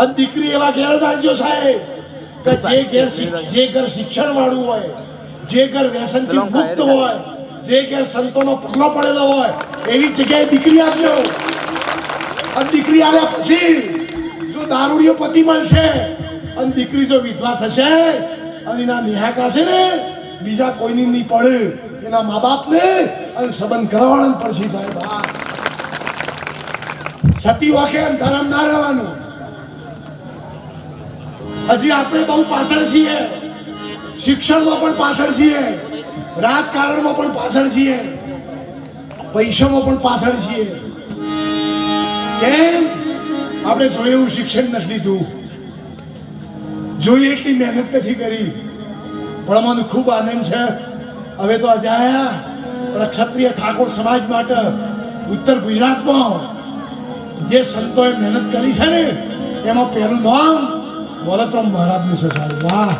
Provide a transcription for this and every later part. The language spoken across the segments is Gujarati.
અને દીકરી એવા ઘેર જ આવજો સાહેબ કે જે ઘેર જે ઘર શિક્ષણ વાળું હોય જે ઘર વ્યસનથી મુક્ત હોય જે ઘેર સંતોનો પગલો પડેલો હોય એવી જગ્યાએ દીકરી આપજો અને દીકરી આવ્યા પછી જો દારૂડીઓ પતિ મળશે અને દીકરી જો વિધવા થશે અને એના નિહાકા છે ને બીજા કોઈની નહીં પડે એના મા બાપને અને સંબંધ કરવાના પડશે સાહેબ. સતી વાકે અંધારામ ના રહેવાનું. હજી આપણે બહુ પાછળ છીએ. શિક્ષણમાં પણ પાછળ છીએ. રાજકારણમાં પણ પાછળ છીએ. પૈસામાં પણ પાછળ છીએ. કેમ? આપણે જોઈએ એવું શિક્ષણ નથી લીધું. જોઈએ એટલી મહેનત નથી કરી. પણ મને ખૂબ આનંદ છે. હવે તો આજે આયા ક્ષત્રિય ઠાકોર સમાજ માટે ઉત્તર ગુજરાતમાં જે સંતોએ મહેનત કરી છે ને, એમાં પહેલું નામ બોલતરામ મહારાજનું છે સાહેબ વાહ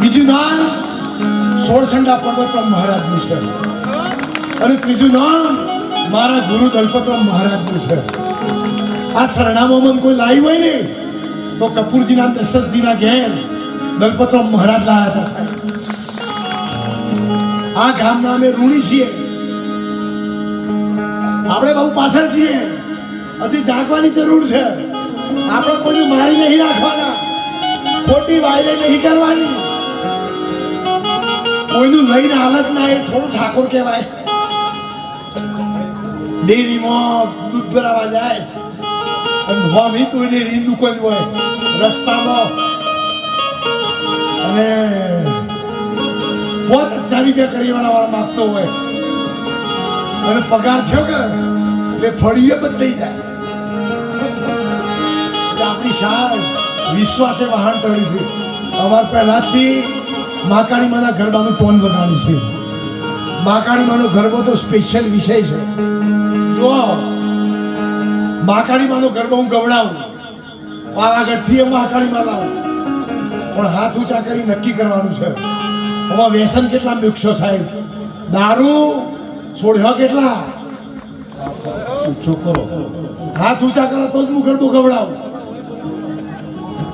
બીજું નામ સોળસંડા પર્વતરામ મહારાજનું છે અને ત્રીજું નામ મારા ગુરુ દલપતરામ મહારાજનું છે આ સરનામામાં કોઈ લાવી હોય ને તો કપૂરજીના દશરથજીના ઘેર દલપતરામ મહારાજ લાયા હતા સાહેબ આ ગામના અમે ઋણી છીએ આપણે બહુ પાછળ છીએ હજી જાગવાની જરૂર છે આપણે કોઈને મારી નહીં રાખવાના. ખોટી વાયરે નહીં કરવાની. કોઈનું લઈને હાલત ના એ થોડું ઠાકોર કહેવાય. ડેરીમાં દૂધ ભરાવા જાય. અને હોમી તું ડેરી દુકાન હોય. રસ્તામાં. અને પાંચ હજાર રૂપિયા કરિયાણા વાળા માગતો હોય. અને પગાર થયો કે એટલે ફળીએ બદલાઈ જાય. આપણી વિશ્વાસે વહાણ તળી છે. અમાર પહેલાથી માકાણી માના ગરબાનું ટોન વગાડી છે. માકાણી માનો ગરબો તો સ્પેશિયલ વિષય છે. જો માકાણી માનો ગરબો હું ગવડાવું. પાવાગઢથી એ માકાણી લાવું. પણ હાથ ઊંચા કરી નક્કી કરવાનું છે. આમાં વ્યસન કેટલા મૂકશો સાહેબ દારૂ, છોડ્યો કેટલા? હાથ ઊંચા કરો તો જ હું ગરબો ગવડાવું.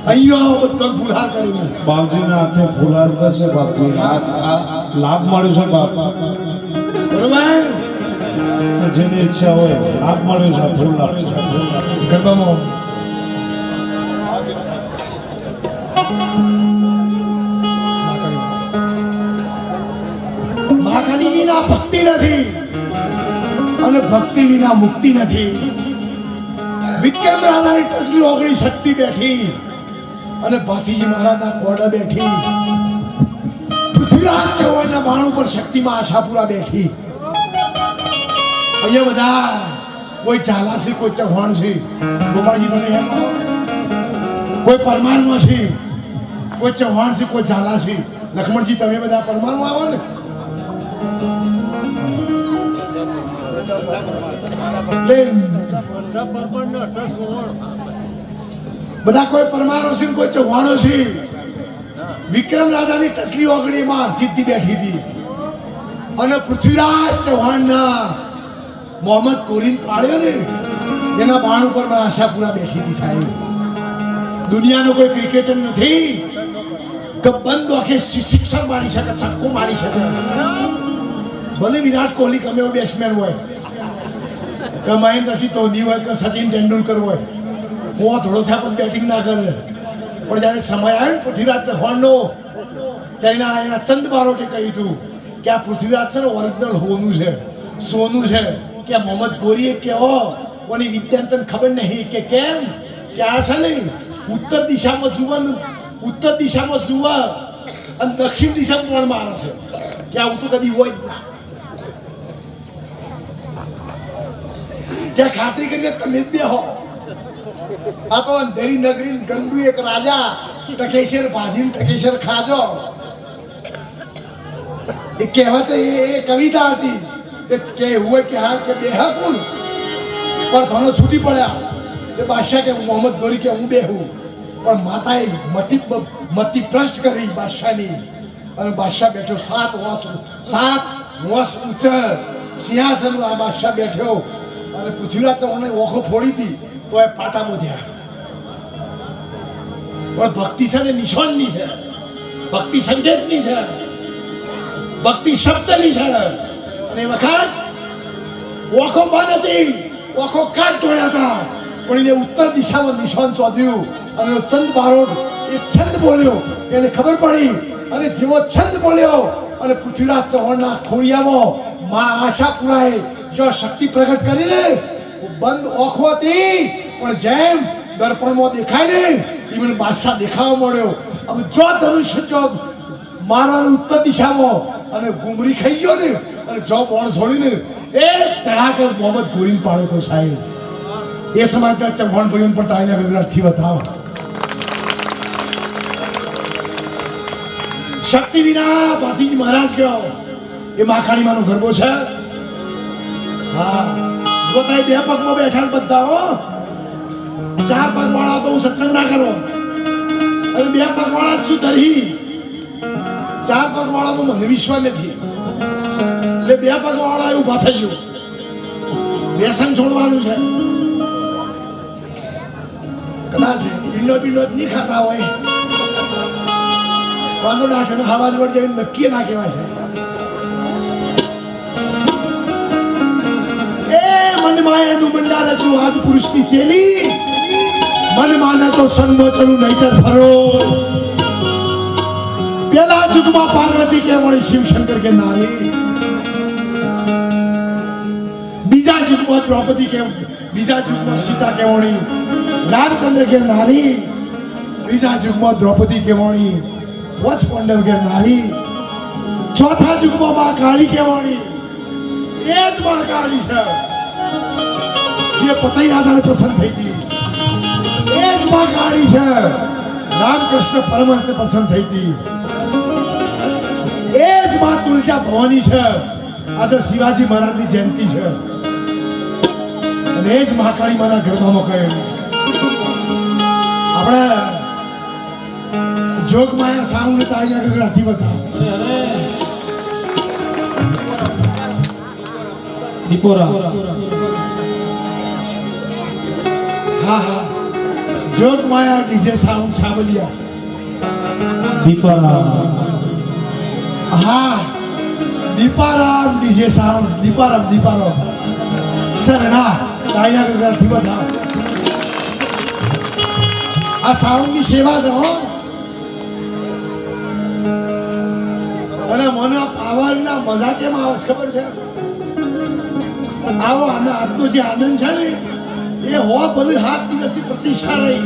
અહીંયા બધા ફુલાર કરી કરીને. બાપજીના હાથે ફુલાર થશે બાપજી. લાભ મળ્યો છે બાપ. બરોબર? જેની ઈચ્છા હોય લાભ મળ્યો છે ફૂલ છે. ગરબામાં વિના ભક્તિ નથી. અને ભક્તિ વિના મુક્તિ નથી. વિક્રમ રાધાની ટસલી ઓગળી શક્તિ બેઠી. અને ભાતીજી મહારાજના કોડા બેઠી. પૃથ્વીરાજ ચૌહાણના બાણ ઉપર શક્તિમાં આશાપુરા બેઠી. અહીંયા બધા કોઈ ચાલા છે, કોઈ ચૌહાણ છે? ગોપાળજી તમે એમ? કોઈ પરમારમાં છે? કોઈ ચૌહાણ છે, કોઈ ઝાલા છે? લક્ષ્મણજી, તમે બધા પરમાન્મા આવો ને. એટલે બધા કોઈ પરમારો સિંહ કોઈ ચૌહાણો સિંહ વિક્રમ રાજાની ટસલી ઓગણીમાં સિદ્ધિ બેઠી હતી. અને પૃથ્વીરાજ ચૌહાણના મોહમ્મદ કોરીન પાડ્યો ને, એના બાણ ઉપર મેં આશાપુરા બેઠી હતી સાહેબ. દુનિયાનો કોઈ ક્રિકેટર નથી. કે બંધ આંખે શિક્ષણ મારી શકે, છક્કો મારી શકે. ભલે વિરાટ કોહલી ગમે એવો બેટ્સમેન હોય. કે મહેન્દ્રસિંહ ધોની હોય કે સચિન તેંડુલકર હોય. હું થોડો થયા પછી બેટિંગ ના કરે. પણ જ્યારે સમય આવ્યો ને પૃથ્વીરાજ ચૌહાણનો ત્યારે એના એના ચંદ બારોટે કહ્યું હતું કે આ પૃથ્વીરાજ છે ને ઓરિજિનલ હોનું છે, સોનું છે, કે મોહમ્મદ ગોરીએ કેવો, કોની વિદ્યાન તને ખબર નહીં કે કેમ, કે આ છે ને ઉત્તર દિશામાં જુવાનું, ઉત્તર દિશામાં જુવા અને દક્ષિણ દિશામાં પણ મારે છે. કે આવું તો કદી હોય જ ના. ત્યાં ખાતરી કરીને તમે જ બે હો. આ તો અંધેરી નગરી ગંડુ એક રાજા, ટકેશર ભાજીને ટકેશર ખાજો. એ કહેવત એ કવિતા હતી. કે કે એવું હોય કે હા, કે બેહા પણ ધોનો છૂટી પડ્યા. એ બાદશાહ કે હું મોહમ્મદ ગોરી કે હું બેહું. પણ માતાએ મતિ મતિ પ્રશ્ન કરી બાદશાહની. અને બાદશાહ બેઠો સાત વાસ સાત વાસ ઉચ્ચ સિંહાસન આ બાદશાહ બેઠો. અને પૃથ્વીરાજ ચૌહાણે ઓખો ફોડી હતી. તો એ પાટા બોધ્યા પણ ભક્તિ છે ને નિશાનની છે. ભક્તિ સંકેતની છે. ભક્તિ શબ્દની છે. અને વખત ઓખો બંધ હતી. ઓખો કાટ તોડ્યા હતા. પણ એને ઉત્તર દિશામાં નિશાન શોધ્યું. અને ચંદ બારોટ એ છંદ બોલ્યો. એને ખબર પડી. અને જેવો છંદ બોલ્યો, અને પૃથ્વીરાજ ચૌહાણના ખોડિયામાં માં આશા પુરાએ જો શક્તિ પ્રગટ કરીને બંધ ઓખો હતી પણ જેમ દર્પણમાં દેખાય ને એ મને બાદશાહ દેખાવા મળ્યો. આમ જો ધનુષ્ય જો મારવાનું ઉત્તર દિશામાં અને ગુમરી ખાઈ ગયો ને, અને જો બોણ છોડીને એ તડાકર મોહમ્મદ પૂરીને પાડ્યો હતો સાહેબ. એ સમાજના ચૌહાણ ભાઈઓને પણ તાળીના વિગ્રહથી બતાવો શક્તિ વિના ભાતીજી મહારાજ ગયો. એ માખાણીમાંનો ગરબો છે. હા. જોતા બે પગમાં બેઠા બધા, હો. ચાર પગ વાળા તો હું સત્સંગ ના કરો. અને બે પગ વાળા જ શું ધરી ચાર પગ વાળામાં મને વિશ્વાસ નથી. એટલે બે પગ વાળા એવું થઈ ગયું. વ્યસન છોડવાનું છે. કદાચ ઈંડો બીંડો જ નહીં ખાતા હોય. વાંધો દાઠ હવા જોડ જેવી નક્કી ના કહેવાય છે એ મનમાં એનું મંડા રચું આદ પુરુષની ચેલી. મન માને તો સંગો ચલું નહીતર ફરો પેલા જુગમાં પાર્વતી કે મળી શિવશંકર કે નારી? બીજા જુગમાં દ્રૌપદી કે બીજા જુગમાં સીતા કે મળી રામચંદ્ર કે નારી? ત્રીજા જુગમાં દ્રૌપદી કે મળી વચ પંડવ કે નારી? ચોથા જુગમાં માં કાળી કે મળી એ જ માં કાળી છે. જે પતઈ રાજાને પ્રસન્ન થઈ હતી. એ જ છે. રામકૃષ્ણ પરમહંસને પસંદ થઈ હતી. એ જ માં તુલજા ભવાની છે. આજે શિવાજી મહારાજની જયંતિ છે. અને એ જ મહાકાળી માના ગરબામાં કહ્યું આપણે જોગમાયા સાઉન્ડ તાળીના ગગડાથી બધા દીપોરા હા હા. Jogmaya DJ sound Chhabaliya Deeparam. હા Deeparam DJ sound Deeparam Deeparam. Sir ના તાળીના ગગડાથી બધા. આ સાઉન્ડની સેવા છે હો. અને મને પાવરના મજા કેમ આવે ખબર છે? આવો આનો આજનો જે આનંદ છે ને એ હો ભલે સાત દિવસની પ્રતિષ્ઠા રહી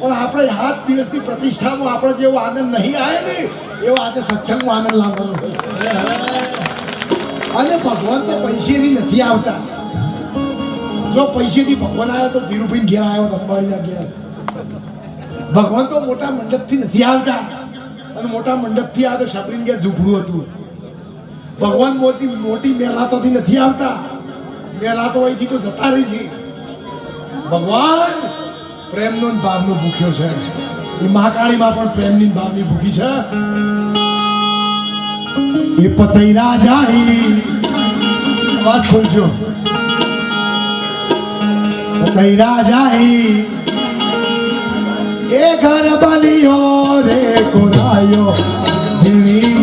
પણ આપણે સાત દિવસની પ્રતિષ્ઠામાં આપણે જેવો આનંદ નહીં આવે ને, એવો આજે સત્સંગમાં આનંદ લાવવાનો અને ભગવાન તો પૈસેથી નથી આવતા. જો પૈસેથી ભગવાન આવ્યો તો ધીરુભાઈ ઘેર આવ્યો તો અંબાણીના ઘેર. ભગવાન તો મોટા મંડપથી નથી આવતા. અને મોટા મંડપથી આવે તો શબરીન ઘેર ઝૂંપડું હતું. ભગવાન મોટી મોટી મેલાતોથી નથી આવતા. મેલાતો અહીંથી તો જતા રહી છે ભગવાન, પ્રેમનો ભાવનો ભૂખ્યો છે. એ મહાકાળીમાં પણ પ્રેમની ભાવની ભૂખી છે. એ પતઈ રાજા અવાજ ખોલજો. પતઈ રાજા એ ઘર બલિયો રે, કોરાયો જીવી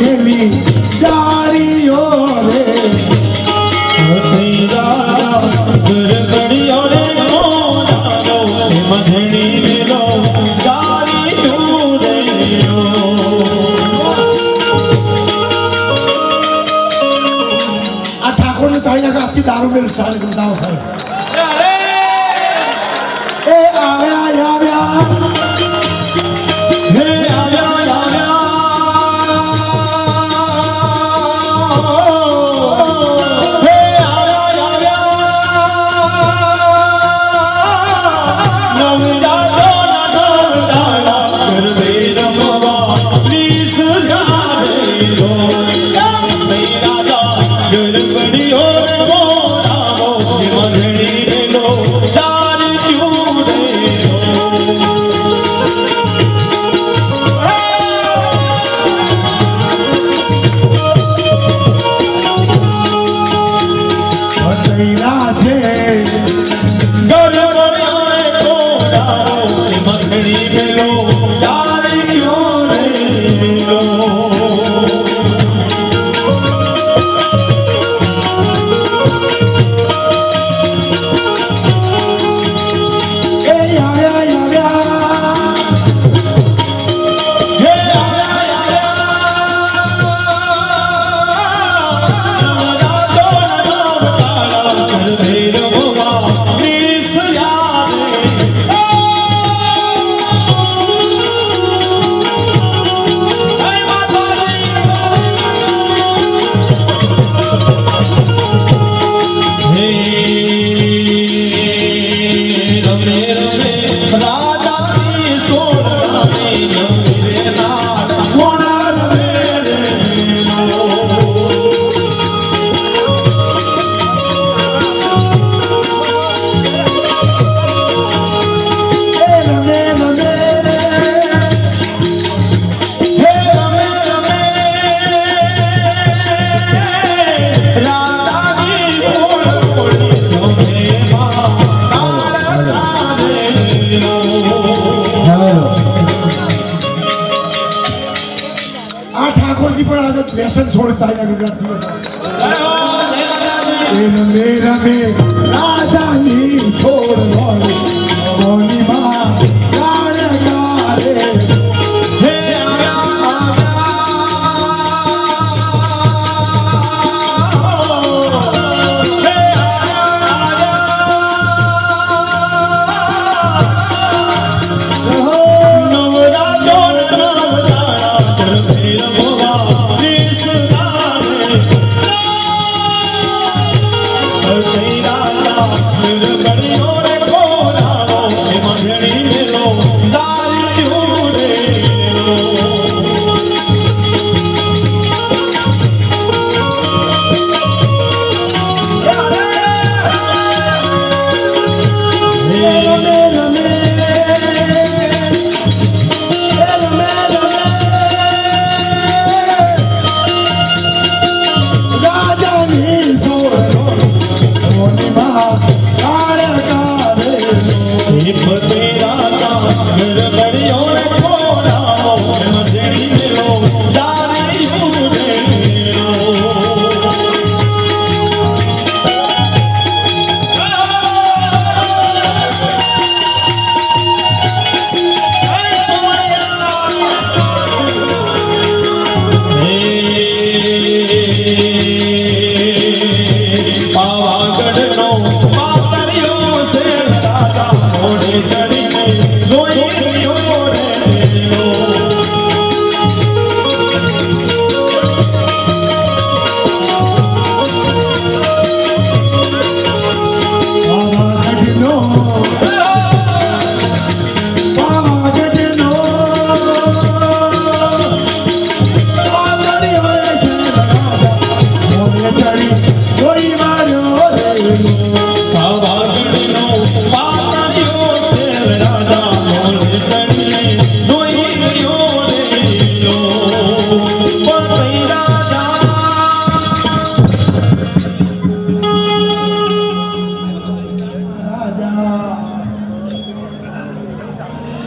লাইসেন্স হলে চাহিদা গুজরাট তুলে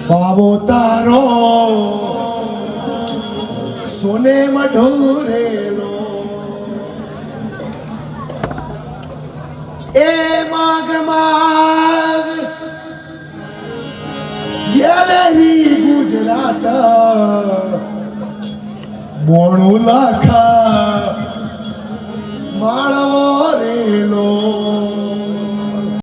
બાબો તારો. સોને મઢોરેલો. એ માગ માગ. યેલેહી ગુજરાત. બોણું લાખા. માળવો